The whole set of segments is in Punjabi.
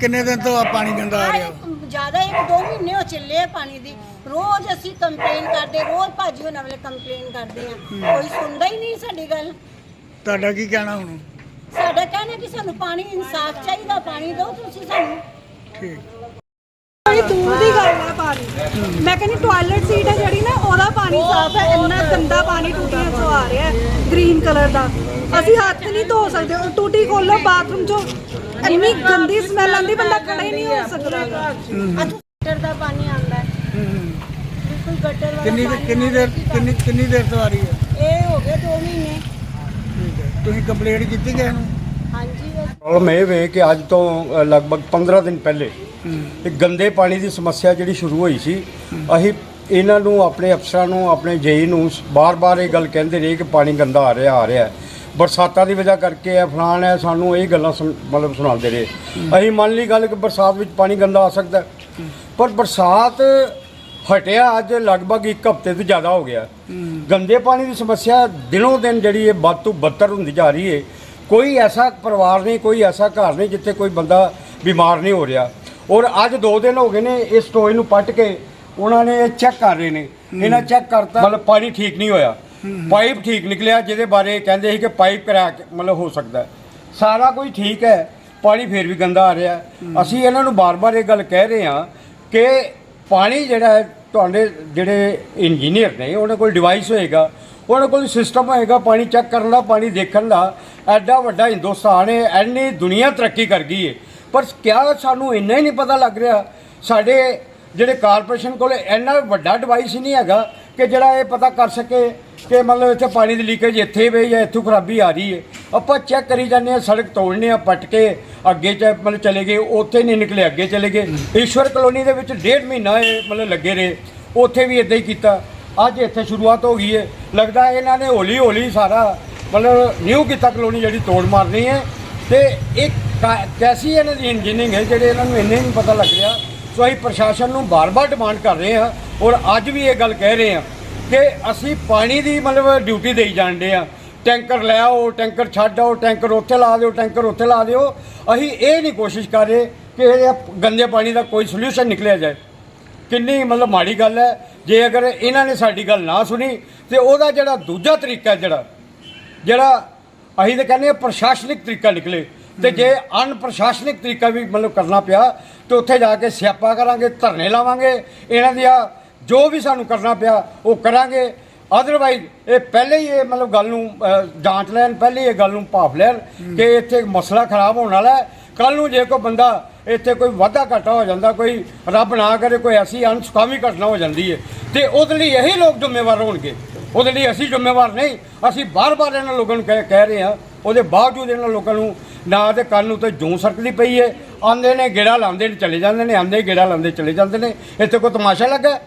ਕਿੰਨੇ ਦਿਨ ਤੋਂ ਆ ਪਾਣੀ ਗੰਦਾ ਆ ਰਿਹਾ? ਜ਼ਿਆਦਾ ਇੱਕ ਦੋ ਮਹੀਨੇ ਹੋ ਚੱਲੇ ਆ ਪਾਣੀ ਦੀ। ਰੋਜ਼ ਅਸੀਂ ਕੰਪਲੇਨ ਕਰਦੇ ਰੋਜ਼ ਭਾਜੀ ਉਹਨਾਂ ਵੇਲੇ ਕੰਪਲੇਨ ਕਰਦੇ ਆ। ਕੋਈ ਸੁਣਦਾ ਹੀ ਨਹੀਂ ਸਾਡੀ ਗੱਲ। ਤੁਹਾਡਾ ਕੀ ਕਹਿਣਾ ਹੁਣ? ਸਾਡਾ ਕਹਿਣਾ ਕਿ ਸਾਨੂੰ ਪਾਣੀ ਇਨਸਾਫ ਚਾਹੀਦਾ ਪਾਣੀ ਦਿਓ ਤੁਸੀਂ ਸਾਨੂੰ। ਠੀਕ। ਬੜੀ ਦੂਰ ਦੀ ਗੱਲ ਹੈ ਪਾਣੀ। ਮੈਂ ਕਹਿੰਦੀ ਟਾਇਲਟ ਸੀਟ ਹੈ ਜਿਹੜੀ ਨਾ ਉਹਦਾ ਪਾਣੀ ਸਾਫ਼ ਹੈ। ਇੰਨਾ ਗੰਦਾ ਪਾਣੀ ਟੂਟੀਆਂ ਚੋਂ ਆ ਰਿਹਾ ਹੈ ਗ੍ਰੀਨ ਕਲਰ ਦਾ। ਅਸੀਂ ਹੱਥ ਨਹੀਂ ਧੋ ਸਕਦੇ। ਉਹ ਟੂਟੀ ਖੋਲੋ ਬਾਥਰੂਮ ਚੋਂ। ਇੰਨੀ ਗੰਦੀ ਸਮੈਲ ਆਉਂਦੀ ਬੰਦਾ ਖੜਾ ਹੀ ਨਹੀਂ ਹੋ ਸਕਦਾ। ਗਟਰ ਦਾ ਪਾਣੀ ਆਉਂਦਾ ਹੈ। ਬਿਲਕੁਲ ਗਟਰ ਵਾਲਾ ਕਿੰਨੀ ਪਾਣੀ ਕਿੰਨੀ ਦੇਰ ਆਉਂਦਾ ਕਿੰਨੀ ਕਿੰਨੀ ਦੇਰ ਤੋਂ ਆ ਰਹੀ ਹੈ? ਇਹ ਹੋ ਗਏ 2 ਮਹੀਨੇ। ਠੀਕ ਹੈ। ਤੁਸੀਂ ਕੰਪਲੇਂਟ ਕੀਤੀ ਗਏ ਨੂੰ? ਹਾਂਜੀ ਬਸ। ਪ੍ਰੋਬਲਮ ਇਹ ਵੇ ਕਿ ਅੱਜ ਤੋਂ ਅ, ਲਗਭਗ 15 ਦਿਨ ਪਹਿਲੇ ਇੱਕ ਗੰਦੇ ਪਾਣੀ ਦੀ ਸਮੱਸਿਆ ਜਿਹੜੀ ਸ਼ੁਰੂ ਹੋਈ ਸੀ ਅਸੀਂ ਇਹਨਾਂ ਨੂੰ ਆਪਣੇ ਅਫਸਰਾਂ ਨੂੰ ਆਪਣੇ ਜੇਈ ਨੂੰ ਬਾਰ-ਬਾਰ ਇਹ ਗੱਲ ਕਹਿੰਦੇ ਰਹੇ ਕਿ ਪਾਣੀ ਗੰਦਾ ਆ ਰਿਹਾ ਆ ਰਿਹਾ ਹੈ। ਬਰਸਾਤਾਂ ਦੀ ਵਜ੍ਹਾ ਕਰਕੇ ਹੈ ਫਲਾਣ ਹੈ ਸਾਨੂੰ ਇਹ ਗੱਲਾਂ ਸੁਣ- ਮਤਲਬ ਸੁਣਾਉਂਦੇ ਰਹੇ। ਅਸੀਂ ਮੰਨ ਲਈ ਗੱਲ ਕਿ ਬਰਸਾਤ ਵਿੱਚ ਪਾਣੀ ਗੰਦਾ ਆ ਸਕਦਾ। ਹੈ। ਪਰ ਬਰਸਾਤ ਹਟਿਆ ਅੱਜ ਲਗਭਗ ਇੱਕ ਹਫ਼ਤੇ ਤੋਂ ਜ਼ਿਆਦਾ ਹੋ ਗਿਆ। ਗੰਦੇ ਪਾਣੀ ਦੀ ਸਮੱਸਿਆ ਦਿਨੋਂ ਦਿਨ ਜਿਹੜੀ ਹੈ ਵੱਧ ਤੋਂ ਬੱਤਰ ਹੁੰਦੀ ਜਾ ਰਹੀ ਹੈ ਕੋਈ ਐਸਾ ਪਰਿਵਾਰ ਨਹੀਂ, ਕੋਈ ਐਸਾ ਘਰ ਨਹੀਂ ਜਿੱਥੇ ਕੋਈ ਬੰਦਾ ਬਿਮਾਰ ਨਹੀਂ ਹੋ ਰਿਹਾ। ਔਰ ਅੱਜ 2 ਦਿਨ ਹੋ ਗਏ ਨੇ ਇਸ ਟੋਏ ਨੂੰ ਪੱਟ ਕੇ, ਉਹਨਾਂ ਨੇ ਇਹ ਚੈੱਕ ਕਰ ਰਹੇ ਨੇ। ਇਹਨਾਂ ਚੈੱਕ ਕਰਤਾ, ਮਤਲਬ ਪਾਣੀ ਠੀਕ ਨਹੀਂ ਹੋਇਆ। ਪਾਈਪ ਠੀਕ ਨਿਕਲਿਆ ਜਿਹਦੇ ਬਾਰੇ ਕਹਿੰਦੇ ਸੀ ਕਿ ਪਾਈਪ ਕਰਾਕ ਮਤਲਬ ਹੋ ਸਕਦਾ ਹੈ। ਸਾਰਾ ਕੁਝ ਠੀਕ ਹੈ ਪਾਣੀ ਫੇਰ ਵੀ ਗੰਦਾ ਆ ਰਿਹਾ ਹੈ। ਅਸੀਂ ਇਹਨਾਂ ਨੂੰ ਬਾਰ-ਬਾਰ ਇਹ ਗੱਲ ਕਹਿ ਰਹੇ ਹਾਂ ਕਿ ਪਾਣੀ ਜਿਹੜਾ ਹੈ ਤੁਹਾਡੇ ਜਿਹੜੇ ਇੰਜੀਨੀਅਰ ਨੇ ਉਹਨਾਂ ਕੋਲ ਡਿਵਾਈਸ ਹੋਏਗਾ ਉਹਨਾਂ ਕੋਲ ਸਿਸਟਮ ਹੋਏਗਾ ਪਾਣੀ ਚੈੱਕ ਕਰਨ ਦਾ ਪਾਣੀ ਦੇਖਣ ਦਾ ਐਡਾ ਵੱਡਾ ਹਿੰਦੁਸਤਾਨ ਹੈ ਐਨੀ ਦੁਨੀਆ ਤਰੱਕੀ ਕਰ ਗਈ ਹੈ ਪਰ ਕਿਆ ਸਾਨੂੰ ਇੰਨਾ ਹੀ ਨਹੀਂ ਪਤਾ ਲੱਗ ਰਿਹਾ ਸਾਡੇ ਜਿਹੜੇ ਕਾਰਪੋਰੇਸ਼ਨ ਕੋਲ ਇੰਨਾ ਵੱਡਾ ਡਿਵਾਈਸ ਹੀ ਨਹੀਂ ਹੈਗਾ ਕਿ ਜਿਹੜਾ ਇਹ ਪਤਾ ਕਰ ਸਕੇ ਕਿ ਮਤਲਬ ਇੱਥੇ ਪਾਣੀ ਦੀ ਲੀਕੇਜ ਇੱਥੇ ਵੀ ਜਾਂ ਇੱਥੋਂ ਖਰਾਬੀ ਆ ਰਹੀ ਹੈ। ਆਪਾਂ ਚੈੱਕ ਕਰੀ ਜਾਂਦੇ ਆ ਸੜਕ ਤੋੜਨੇ ਆ, ਪੱਟ ਕੇ ਅੱਗੇ ਚ ਮਤਲਬ ਚਲੇ ਗਏ, ਉੱਥੇ ਨਹੀਂ ਨਿਕਲੇ, ਅੱਗੇ ਚਲੇ ਗਏ। ਈਸ਼ਵਰ ਕਲੋਨੀ ਦੇ ਵਿੱਚ ਡੇਢ ਮਹੀਨਾ ਇਹ ਮਤਲਬ ਲੱਗੇ ਰਹੇ। ਉੱਥੇ ਵੀ ਇਦਾਂ ਹੀ ਕੀਤਾ। ਅੱਜ ਇੱਥੇ ਸ਼ੁਰੂਆਤ ਹੋ ਗਈ ਹੈ। ਲੱਗਦਾ ਇਹਨਾਂ ਨੇ ਹੌਲੀ ਹੌਲੀ ਸਾਰਾ ਮਤਲਬ ਨਿਊ ਕੀਤਾ ਕਲੋਨੀ ਜਿਹੜੀ ਤੋੜ ਮਾਰਨੀ ਹੈ। ਤੇ ਇੱਕ ਕੈਸੀ ਇਹਨਾਂ ਦੀ ਇੰਜੀਨੀਅਰਿੰਗ ਹੈ, ਜਿਹੜੇ ਇਹਨਾਂ ਨੂੰ ਇੰਨੇ ਨਹੀਂ ਪਤਾ ਲੱਗ ਰਿਹਾ। ਸੋ ਅਸੀਂ ਪ੍ਰਸ਼ਾਸਨ ਨੂੰ ਬਾਰ-ਬਾਰ ਡਿਮਾਂਡ ਕਰ ਰਹੇ ਹਾਂ ਔਰ ਅੱਜ ਵੀ ਇਹ ਗੱਲ ਕਹਿ ਰਹੇ ਹਾਂ ਕਿ ਅਸੀਂ ਪਾਣੀ ਦੀ ਮਤਲਬ ਡਿਊਟੀ ਦੇਈ ਜਾਂਦੇ ਆ ਟੈਂਕਰ ਲੈ ਆਓ, ਟੈਂਕਰ ਛੱਡ ਆਓ, ਟੈਂਕਰ ਉੱਥੇ ਲਾ ਦਿਓ, ਟੈਂਕਰ ਉੱਥੇ ਲਾ ਦਿਓ। ਅਸੀਂ ਇਹ ਨਹੀਂ ਕੋਸ਼ਿਸ਼ ਕਰ ਰਹੇ ਕਿ ਇਹ ਗੰਦੇ ਪਾਣੀ ਦਾ ਕੋਈ ਸੋਲੂਸ਼ਨ ਨਿਕਲਿਆ ਜਾਏ। ਕਿੰਨੀ ਮਤਲਬ ਮਾੜੀ ਗੱਲ ਹੈ। ਜੇ ਅਗਰ ਇਹਨਾਂ ਨੇ ਸਾਡੀ ਗੱਲ ਨਾ ਸੁਣੀ, ਤੇ ਉਹਦਾ ਜਿਹੜਾ ਦੂਜਾ ਤਰੀਕਾ ਜਿਹੜਾ ਜਿਹੜਾ ਅਸੀਂ ਤਾਂ ਕਹਿੰਦੇ ਹਾਂ ਪ੍ਰਸ਼ਾਸਨਿਕ ਤਰੀਕਾ ਨਿਕਲੇ। ਤੇ ਜੇ ਅਨਪ੍ਰਸ਼ਾਸਨਿਕ ਤਰੀਕਾ ਵੀ ਮਤਲਬ ਕਰਨਾ ਪਿਆ, ਤੇ ਉੱਥੇ ਜਾ ਕੇ ਸਿਆਪਾ ਕਰਾਂਗੇ, ਧਰਨੇ ਲਾਵਾਂਗੇ, ਇਹਨਾਂ ਦੀਆਂ ਜੋ ਵੀ ਸਾਨੂੰ ਕਰਨਾ ਪਿਆ, ਉਹ ਕਰਾਂਗੇ। ਅਦਰਵਾਈਜ਼ ਇਹ ਪਹਿਲੇ ਹੀ ਇਹ ਮਤਲਬ ਗੱਲ ਨੂੰ ਜਾਂਚ ਲੈਣ, ਪਹਿਲੇ ਇਹ ਗੱਲ ਨੂੰ ਭਾਫ ਲੈਣ ਕਿ ਇੱਥੇ ਮਸਲਾ ਖਰਾਬ ਹੋਣ ਵਾਲਾ ਹੈ। ਕੱਲ ਨੂੰ ਜੇ ਕੋਈ ਬੰਦਾ ਇੱਥੇ ਕੋਈ ਵਾਧਾ ਘਾਟਾ ਹੋ ਜਾਂਦਾ, ਕੋਈ ਰੱਬ ਨਾ ਕਰੇ, ਕੋਈ ਐਸੀ ਅਨਸੁਖਾਵੀ ਘਟਨਾ ਹੋ ਜਾਂਦੀ ਹੈ, ਤੇ ਉਹਦੇ ਲਈ ਇਹੀ ਲੋਕ ਜ਼ਿੰਮੇਵਾਰ ਹੋਣਗੇ। ਉਹਦੇ ਲਈ ਅਸੀਂ ਜ਼ਿੰਮੇਵਾਰ ਨਹੀਂ, ਅਸੀਂ ਬਾਰ-ਬਾਰ ਇਹਨਾਂ ਲੋਕਾਂ ਨੂੰ ਕਹਿ ਕਹਿ ਰਹੇ ਹਾਂ, ਉਹਦੇ ਬਾਵਜੂਦ ਇਹਨਾਂ ਲੋਕਾਂ ਨੂੰ ਨਾ ਦੇ ਕੰਨ ਨੂੰ ਤੇ ਜੂੰ ਸਰਕਦੀ ਪਈ ਹੈ ਆਂਦੇ ਨੇ ਗੇੜਾ ਲਾਉਂਦੇ ਨੇ, ਚਲੇ ਜਾਂਦੇ ਨੇ, ਆਂਦੇ ਗੇੜਾ ਲਾਉਂਦੇ, ਚਲੇ ਜਾਂਦੇ ਨੇ। ਇੱਥੇ ਕੋਈ ਤਮਾਸ਼ਾ ਲੱਗਾ?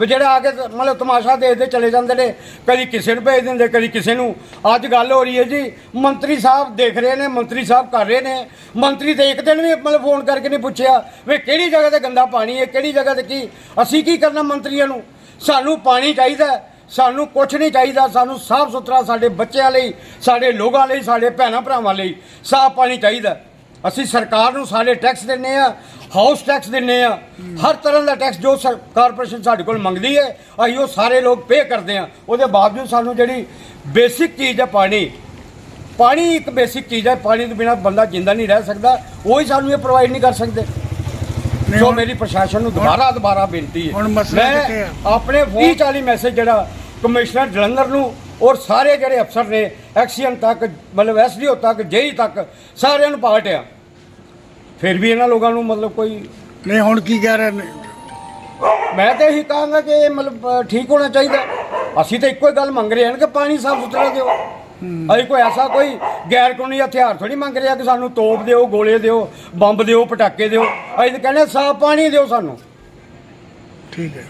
ਵੀ ਜਿਹੜਾ ਆ ਕੇ ਮਤਲਬ ਤਮਾਸ਼ਾ ਦੇਖਦੇ ਚਲੇ ਜਾਂਦੇ ਨੇ, ਕਦੀ ਕਿਸੇ ਨੂੰ ਭੇਜ ਦਿੰਦੇ, ਕਦੀ ਕਿਸੇ ਨੂੰ। ਅੱਜ ਗੱਲ ਹੋ ਰਹੀ ਹੈ ਜੀ, ਮੰਤਰੀ ਸਾਹਿਬ ਦੇਖ ਰਹੇ ਨੇ, ਮੰਤਰੀ ਸਾਹਿਬ ਕਰ ਰਹੇ ਨੇ। ਮੰਤਰੀ ਤੇ ਇੱਕ ਦਿਨ ਵੀ ਮਤਲਬ ਫੋਨ ਕਰਕੇ ਨਹੀਂ ਪੁੱਛਿਆ ਵੀ ਕਿਹੜੀ ਜਗ੍ਹਾ ਤੇ ਗੰਦਾ ਪਾਣੀ ਹੈ ਕਿਹੜੀ ਜਗ੍ਹਾ ਤੇ ਕੀ। ਅਸੀਂ ਕੀ ਕਰਨਾ ਮੰਤਰੀਆਂ ਨੂੰ? ਸਾਨੂੰ ਪਾਣੀ ਚਾਹੀਦਾ। ਸਾਨੂੰ ਕੁਝ ਨਹੀਂ ਚਾਹੀਦਾ, ਸਾਨੂੰ ਸਾਫ਼ ਸੁਥਰਾ ਸਾਡੇ ਬੱਚਿਆਂ ਲਈ, ਸਾਡੇ ਲੋਕਾਂ ਲਈ, ਸਾਡੇ ਭੈਣਾਂ ਭਰਾਵਾਂ ਲਈ ਸਾਫ਼ ਪਾਣੀ ਚਾਹੀਦਾ। ਅਸੀਂ ਸਰਕਾਰ ਨੂੰ ਸਾਰੇ ਟੈਕਸ ਦਿੰਨੇ ਆ ਹਾਊਸ ਟੈਕਸ ਦਿੰਨੇ ਆ। ਹਰ ਤਰ੍ਹਾਂ ਦਾ ਟੈਕਸ ਜੋ ਕਾਰਪੋਰੇਸ਼ਨ ਸਾਡੇ ਕੋਲ ਮੰਗਦੀ ਹੈ, ਅਸੀਂ ਉਹ ਸਾਰੇ ਲੋਕ ਪੇ ਕਰਦੇ ਆ। ਉਹਦੇ ਬਾਵਜੂਦ ਸਾਨੂੰ ਜਿਹੜੀ ਬੇਸਿਕ ਚੀਜ਼ ਹੈ ਪਾਣੀ ਪਾਣੀ ਇੱਕ ਬੇਸਿਕ ਚੀਜ਼ ਹੈ, ਪਾਣੀ ਤੋਂ ਬਿਨਾ ਬੰਦਾ ਜਿੰਦਾ ਨਹੀਂ ਰਹਿ ਸਕਦਾ, ਉਹ ਹੀ ਸਾਨੂੰ ਇਹ ਪ੍ਰੋਵਾਈਡ ਨਹੀਂ ਕਰ ਸਕਦੇ। ਸੋ ਹੁਣ- ਮੇਰੀ ਪ੍ਰਸ਼ਾਸਨ ਨੂੰ ਦੁਬਾਰਾ ਦੁਬਾਰਾ ਬੇਨਤੀ ਹੈ। ਮੈਂ? ਆਪਣੇ 20 40 ਮੈਸੇਜ ਜਿਹੜਾ ਕਮਿਸ਼ਨਰ ਜਲੰਧਰ ਨੂੰ ਔਰ ਸਾਰੇ ਜਿਹੜੇ ਅਫਸਰ ਨੇ ਐਕਸੀਅਨ ਤੱਕ ਮਤਲਬ ਐਸਡੀਓ ਤੱਕ ਜੇਈ ਤੱਕ ਸਾਰਿਆਂ ਨੂੰ ਪਾਟਿਆ ਫਿਰ ਵੀ ਇਹਨਾਂ ਲੋਕਾਂ ਨੂੰ ਮਤਲਬ ਕੋਈ ਨਹੀਂ ਹੁਣ ਕੀ ਕਹਿ ਰਹੇ ਨੇ? ਮੈਂ ਤਾਂ ਇਹੀ ਕਹਾਂਗਾ ਕਿ ਇਹ ਮਤਲਬ ਠੀਕ ਹੋਣਾ ਚਾਹੀਦਾ। ਅਸੀਂ ਤਾਂ ਇੱਕੋ ਹੀ ਗੱਲ ਮੰਗ ਰਹੇ ਹਾਂ ਕਿ ਪਾਣੀ ਸਾਫ਼ ਸੁਥਰਾ ਦਿਓ। ਅਸੀਂ ਕੋਈ ਐਸਾ ਕੋਈ ਗੈਰ ਕਾਨੂੰਨੀ ਹਥਿਆਰ ਥੋੜੀ ਮੰਗ ਰਿਹਾ ਕਿ ਸਾਨੂੰ ਤੋਪ ਦਿਓ, ਗੋਲੇ ਦਿਓ, ਬੰਬ ਦਿਓ, ਪਟਾਕੇ ਦਿਓ। ਅਸੀਂ ਤਾਂ ਕਹਿੰਦੇ ਸਾਫ਼ ਪਾਣੀ ਦਿਓ ਸਾਨੂੰ। ਠੀਕ ਹੈ।